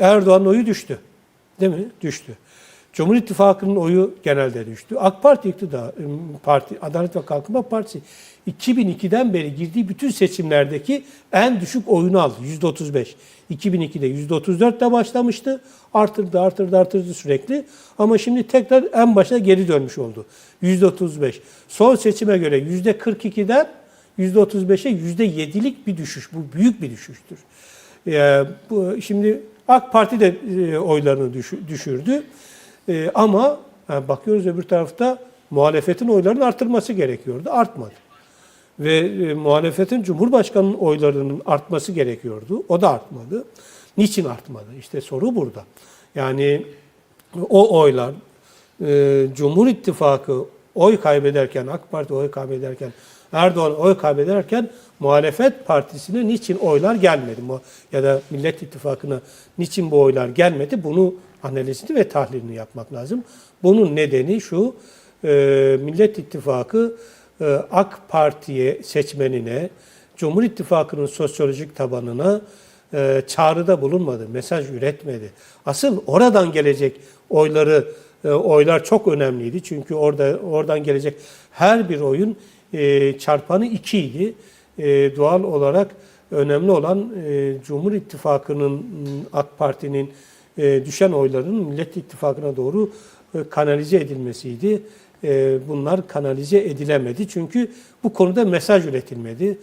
Erdoğan'ın oyu düştü. Değil mi? Düştü. Cumhur İttifakı'nın oyu genelde düştü. AK Parti iktidar, parti, Adalet ve Kalkınma Partisi 2002'den beri girdiği bütün seçimlerdeki en düşük oyunu aldı. %35. 2002'de %34'te başlamıştı. Artırdı, artırdı, artırdı sürekli. Ama şimdi tekrar en başa geri dönmüş oldu. %35. Son seçime göre %42'den %35'e %7'lik bir düşüş. Bu büyük bir düşüştür. Ee, bu, şimdi AK Parti de e, oylarını düşü- düşürdü. E, ama yani bakıyoruz öbür tarafta muhalefetin oylarının artırması gerekiyordu. Artmadı. Ve e, muhalefetin Cumhurbaşkanı'nın oylarının artması gerekiyordu. O da artmadı. Niçin artmadı? İşte soru burada. Yani o oylar e, Cumhur İttifakı oy kaybederken, AK Parti oy kaybederken, Erdoğan oy kaybederken muhalefet partisine niçin oylar gelmedi? Ya da Millet İttifakı'na niçin bu oylar gelmedi? Bunu analizini ve tahlilini yapmak lazım. Bunun nedeni şu, e, Millet İttifakı e, AK Parti'ye seçmenine, Cumhur İttifakı'nın sosyolojik tabanına e, çağrıda bulunmadı, mesaj üretmedi. Asıl oradan gelecek oyları oylar çok önemliydi. Çünkü orada oradan gelecek her bir oyun e, çarpanı 2 idi. E, doğal olarak önemli olan e, Cumhur İttifakı'nın AK Parti'nin e, düşen oyların Millet İttifakı'na doğru e, kanalize edilmesiydi. E, bunlar kanalize edilemedi çünkü bu konuda mesaj üretilmedi.